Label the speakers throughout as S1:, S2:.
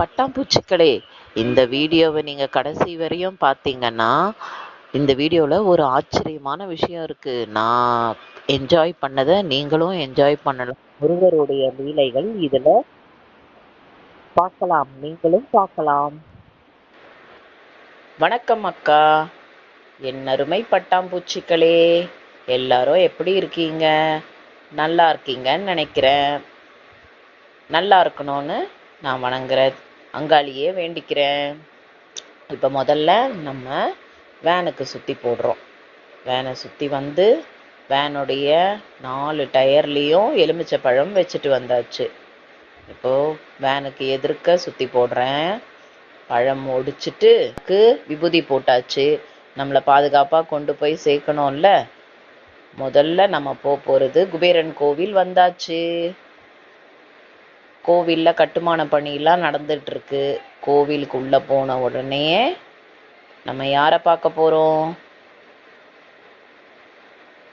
S1: பட்டாம்பூச்சிகளே இந்த வீடியோவை நீங்கள் கடைசி வரையும் பார்த்தீங்கன்னா இந்த வீடியோவில் ஒரு ஆச்சரியமான விஷயம் இருக்குது நான் என்ஜாய் பண்ணதை நீங்களும் என்ஜாய் பண்ணலாம். முருகருடைய லீலைகள் இதில் பார்க்கலாம். நீங்களும் பார்க்கலாம். வணக்கம் அக்கா. என் அருமை பட்டாம்பூச்சிகளே எல்லாரும் எப்படி இருக்கீங்க? நல்லா இருக்கீங்கன்னு நினைக்கிறேன். நல்லா இருக்கணும்னு நான் வணங்குறேன். அங்காளியே வேண்டிக்கிறேன். இப்போ முதல்ல நம்ம வேனுக்கு சுற்றி போடுறோம். வேனை சுற்றி வந்து வேனுடைய நாலு டயர்லேயும் எலுமிச்சை பழம் வச்சுட்டு வந்தாச்சு. இப்போது வேனுக்கு எதிர்க்க சுற்றி போடுறேன். பழம் ஒடிச்சிட்டு விபூதி போட்டாச்சு. நம்மளை பாதுகாப்பாக கொண்டு போய் சேர்க்கணும்ல? முதல்ல நம்ம போக போகிறது குபேரன் கோவில் வந்தாச்சு. கோவிலில் கட்டுமான பணியெல்லாம் நடந்துகிட்ருக்கு கோவிலுக்கு உள்ளே போன உடனே நம்ம யாரை பார்க்க போகிறோம்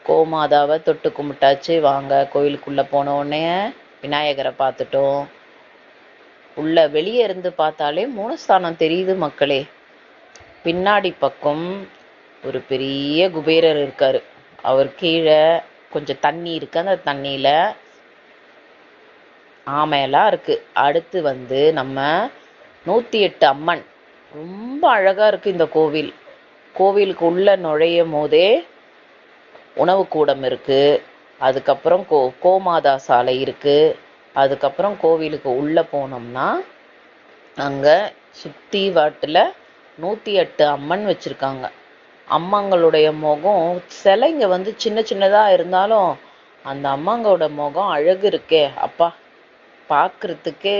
S1: கோமாதாவை தொட்டு கும்பிட்டாச்சு. வாங்க கோவிலுக்குள்ளே போன உடனே விநாயகரை பார்த்துட்டோம். உள்ள வெளியே இருந்து பார்த்தாலே மூணஸ்தானம் தெரியுது மக்களே. பின்னாடி பக்கம் ஒரு பெரிய குபேரர் இருக்காரு. அவர் கீழே கொஞ்சம் தண்ணி இருக்கு. அந்த தண்ணியில் ஆமையெல்லாம் இருக்கு. அடுத்து வந்து நம்ம நூத்தி எட்டு அம்மன். ரொம்ப அழகா இருக்கு இந்த கோவில். கோவிலுக்கு உள்ள நுழையும் போதே உணவு கூடம் இருக்கு. அதுக்கப்புறம் கோ கோமாதா சாலை இருக்கு. அதுக்கப்புறம் கோவிலுக்கு உள்ள போனோம்னா அங்க சுத்தி வாட்டுல நூத்தி எட்டு அம்மன் வச்சிருக்காங்க. அம்மாங்களுடைய முகம் சிலைங்க வந்து சின்ன சின்னதா இருந்தாலும் அந்த அம்மாங்களோட முகம் அழகு இருக்கே. அப்பா பார்க்கறதுக்கே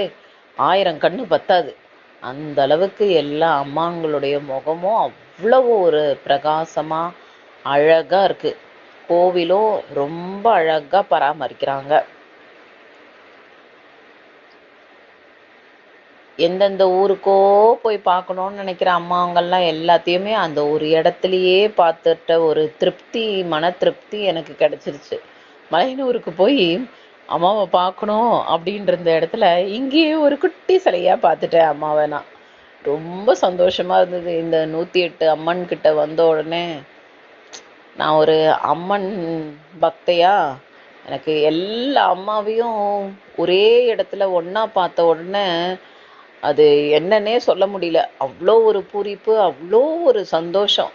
S1: ஆயிரம் கண்ணு பத்தாது. அந்த அளவுக்கு எல்லா அம்மாங்களுடைய முகமும் அவ்வளவு ஒரு பிரகாசமா அழகா இருக்கு. கோவிலும் ரொம்ப அழகா பராமரிக்கிறாங்க. எந்தெந்த ஊருக்கோ போய் பார்க்கணும்னு நினைக்கிற அம்மாவங்கள்லாம் எல்லாத்தையுமே அந்த ஒரு இடத்துலையே பார்த்துட்ட ஒரு திருப்தி மன திருப்தி எனக்கு கிடைச்சிருச்சு. மலையனூருக்கு போய் அம்மாவை பார்க்கணும் அப்படின்ற இடத்துல இங்கேயே ஒரு குட்டி சிலையாக பார்த்துட்டேன் அம்மாவை நான். ரொம்ப சந்தோஷமா இருந்தது. இந்த நூற்றி எட்டு அம்மன் கிட்ட வந்த உடனே நான் ஒரு அம்மன் பக்தையா? எனக்கு எல்லா அம்மாவையும் ஒரே இடத்துல ஒன்றா பார்த்த உடனே அது என்னன்னே சொல்ல முடியல. அவ்வளோ ஒரு பூரிப்பு அவ்வளோ ஒரு சந்தோஷம்.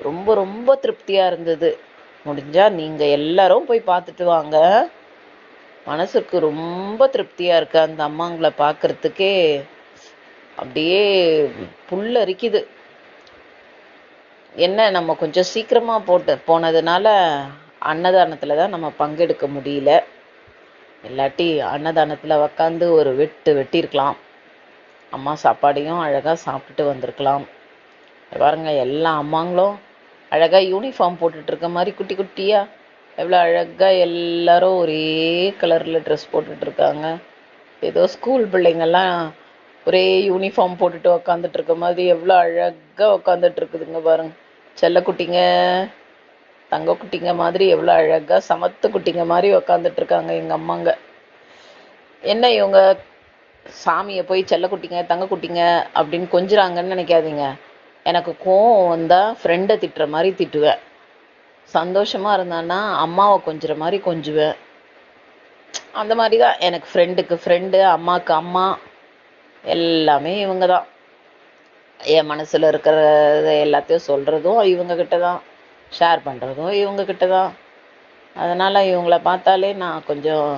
S1: ரொம்ப ரொம்ப திருப்தியாக இருந்தது. முடிஞ்சால் நீங்கள் எல்லாரும் போய் பார்த்துட்டு வாங்க. மனசுக்கு ரொம்ப திருப்தியாக இருக்கு. அந்த அம்மாங்களை பார்க்கறதுக்கே அப்படியே புல்லரிக்குது என்ன நம்ம கொஞ்சம் சீக்கிரமாக போட்டு போனதுனால அன்னதானத்தில் தான் நம்ம பங்கெடுக்க முடியல. இல்லாட்டி அன்னதானத்தில் உக்காந்து ஒரு வெட்டு வெட்டியிருக்கலாம். அம்மா சாப்பாடையும் அழகாக சாப்பிட்டுட்டு வந்திருக்கலாம். பாருங்க எல்லா அம்மாங்களும் அழகாக யூனிஃபார்ம் போட்டுட்ருக்க மாதிரி குட்டி குட்டியாக எவ்வளோ அழகா எல்லாரும் ஒரே கலர்ல ட்ரெஸ் போட்டுட்டு இருக்காங்க ஏதோ ஸ்கூல் பிள்ளைங்கள்லாம் ஒரே யூனிஃபார்ம் போட்டுட்டு உக்காந்துட்டு இருக்க மாதிரி எவ்வளோ அழகா உக்காந்துட்டு இருக்குதுங்க பாருங்க. செல்ல குட்டிங்க தங்க குட்டிங்க மாதிரி எவ்வளோ அழகா சமத்து குட்டிங்க மாதிரி உக்காந்துட்டு இருக்காங்க எங்க அம்மாங்க. என்ன இவங்க சாமியை போய் செல்ல குட்டிங்க தங்க குட்டிங்க அப்படின்னு கொஞ்சுறாங்கன்னு நினைக்காதீங்க. எனக்கு கோவம் வந்தா ஃப்ரெண்டை திட்டுற மாதிரி திட்டுவேன். சந்தோஷமா இருந்தான்னா அம்மாவை கொஞ்சுற மாதிரி கொஞ்சுவேன் அந்த மாதிரி தான் எனக்கு ஃப்ரெண்டுக்கு ஃப்ரெண்டு அம்மாவுக்கு அம்மா எல்லாமே இவங்க தான் என் மனசில் இருக்கிறத எல்லாத்தையும் சொல்கிறதும் இவங்க கிட்ட தான் ஷேர் பண்ணுறதும் இவங்க கிட்ட தான் அதனால் இவங்கள பார்த்தாலே நான் கொஞ்சம்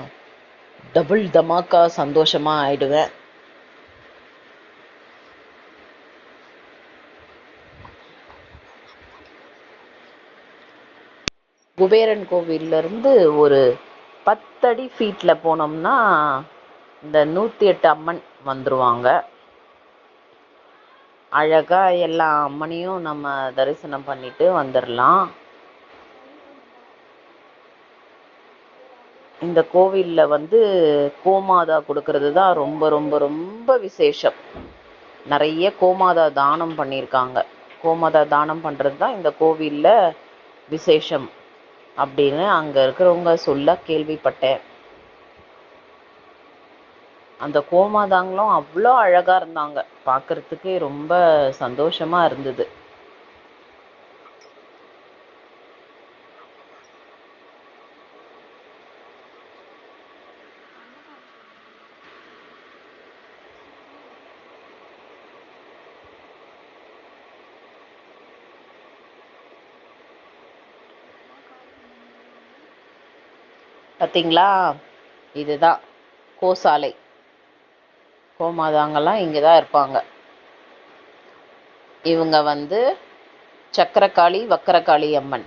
S1: டபுள் தமாக்கா சந்தோஷமாக ஆயிடுவேன். குபேரன் கோவில்ல இருந்து ஒரு பத்தடி ஃபீட்ல போனோம்னா இந்த நூத்தி எட்டு அம்மன் வந்துருவாங்க. அழகா எல்லா அம்மனையும் நம்ம தரிசனம் பண்ணிட்டு வந்துடலாம் இந்த கோவில்ல வந்து கோமாதா கொடுக்கறது தான் ரொம்ப ரொம்ப ரொம்ப விசேஷம். நிறைய கோமாதா தானம் பண்ணியிருக்காங்க கோமாதா தானம் பண்றது தான் இந்த கோவில்ல விசேஷம். அப்படின்னு அங்க இருக்கிறவங்க சொல்ல கேள்விப்பட்டேன். அந்த கோமாதாங்களும் அவ்வளோ அழகா இருந்தாங்க. பார்க்குறதுக்கே ரொம்ப சந்தோஷமா இருந்தது. பார்த்தீங்களா இதுதான். கோசாலை. கோமாதாங்கெல்லாம் இங்கே தான் இருப்பாங்க. இவங்க வந்து சக்கரகாளி வக்கரகாளி அம்மன்.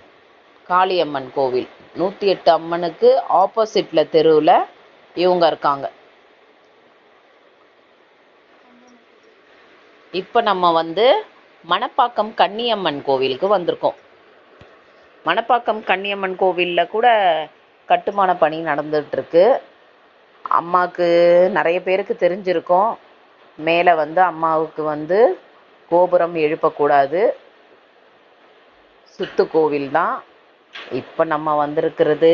S1: காளியம்மன் கோவில். நூற்றி எட்டு அம்மனுக்கு ஆப்போசிட்டில் தெருவில் இவங்க இருக்காங்க. இப்போ நம்ம வந்து மணப்பாக்கம் கன்னியம்மன் கோவிலுக்கு வந்திருக்கோம். மணப்பாக்கம் கன்னியம்மன் கோவிலில் கூட கட்டுமான பணி நடந்துகிட்ருக்கு அம்மாவுக்கு நிறைய பேருக்கு தெரிஞ்சிருக்கும். மேலே வந்து அம்மாவுக்கு வந்து கோபுரம் எழுப்பக்கூடாது. சுத்து கோவில் தான். இப்போ நம்ம வந்திருக்கிறது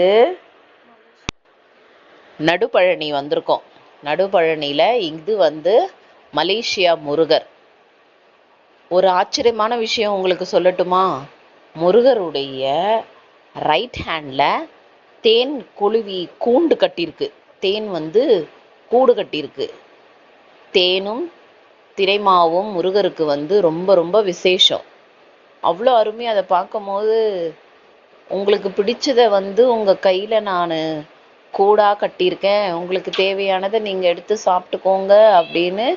S1: நடுப்பழனி வந்திருக்கோம். நடுப்பழனியில் இது வந்து மலேசியா முருகர். ஒரு ஆச்சரியமான விஷயம் உங்களுக்கு சொல்லட்டுமா? முருகருடைய ரைட் ஹேண்டில் தேன் குழுவி கூண்டு கட்டியிருக்கு. தேன் வந்து கூடு கட்டியிருக்கு. தேனும் திரைமாவும் முருகருக்கு வந்து ரொம்ப ரொம்ப விசேஷம். அவ்வளோ அருமையாக அதை பார்க்கும்போது உங்களுக்கு பிடிச்சதை வந்து உங்கள் கையில் நான் கூடா கட்டியிருக்கேன். உங்களுக்கு தேவையானதை நீங்கள் எடுத்து சாப்பிட்டுக்கோங்க அப்படின்னு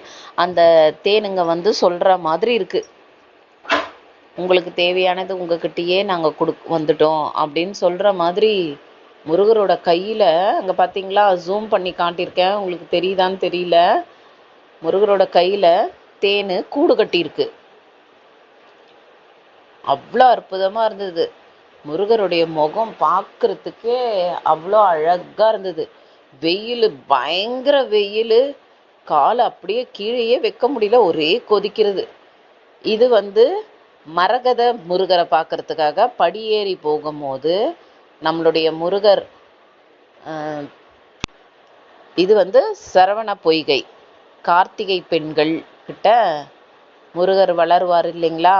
S1: அந்த தேனுங்க வந்து சொல்கிற மாதிரி இருக்குது உங்களுக்கு தேவையானது உங்ககிட்டயே நாங்கள் கொடு வந்துட்டோம் அப்படின்னு சொல்கிற மாதிரி முருகரோட கையில் அங்கே பார்த்தீங்களா ஜூம் பண்ணி காட்டியிருக்கேன். உங்களுக்கு தெரியுதான்னு தெரியல. முருகரோட கையில் தேனு கூடு கட்டியிருக்கு. அவ்வளோ அற்புதமாக இருந்தது. முருகருடைய முகம் பார்க்கறதுக்கே அவ்வளோ அழகா இருந்தது. வெயில் பயங்கர வெயில். காலை அப்படியே கீழேயே வைக்க முடியல ஒரே கொதிக்கிறது. இது வந்து மரகத முருகரை பார்க்கறதுக்காக படியேறி போகும்போது நம்மளுடைய முருகர் இது வந்து சரவண பொய்கை. கார்த்திகை பெண்கள் கிட்ட முருகர் வளருவார் இல்லைங்களா?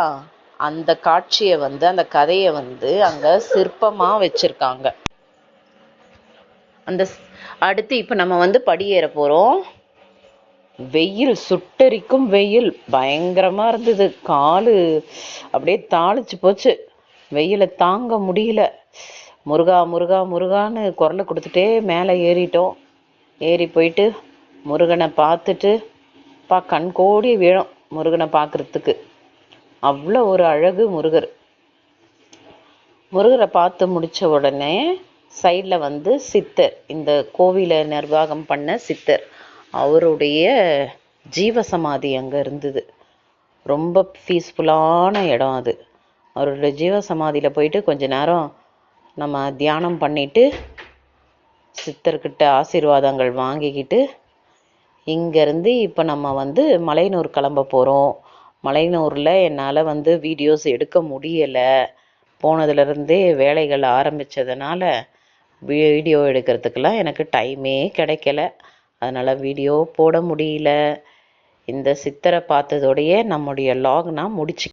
S1: அந்த காட்சியை வந்து அந்த கதையை வந்து அங்க சிற்பமா வச்சிருக்காங்க. அந்த அடுத்து இப்ப நம்ம வந்து படியேற போறோம். வெயில் சுட்டெரிக்கும் வெயில். பயங்கரமா இருந்தது. காலு அப்படியே தாளிச்சு போச்சு. வெயிலை தாங்க முடியல. முருகா முருகா முருகான்னு குரலை கொடுத்துட்டே மேலே ஏறிட்டோம். ஏறி போயிட்டு முருகனை பார்த்துட்டு பா கண் கோடி வீழும் முருகனை பார்க்குறதுக்கு. அவ்வளோ ஒரு அழகு முருகர். முருகரை பார்த்து முடித்த உடனே சைடில் வந்து சித்தர் இந்த கோவிலை நிர்வாகம் பண்ண சித்தர். அவருடைய ஜீவசமாதி அங்கே இருந்தது. ரொம்ப பீஸ்ஃபுல்லான இடம் அது. அவருடைய ஜீவசமாதியில் போயிட்டு கொஞ்ச நேரம் நம்ம தியானம் பண்ணிட்டு சித்தர்கிட்ட ஆசீர்வாதங்கள் வாங்கிக்கிட்டு இங்கேருந்து இப்போ நம்ம வந்து மலையனூர் கிளம்ப போகிறோம் மலையனூரில் என்னால் வந்து வீடியோஸ் எடுக்க முடியலை. போனதுலேருந்தே வேலைகள் ஆரம்பித்ததுனால வீடியோ எடுக்கிறதுக்கெல்லாம் எனக்கு டைமே கிடைக்கல. அதனால் வீடியோ போட முடியல. இந்த சித்தரை பார்த்ததோடையே நம்முடைய லாக் நான் முடிச்சு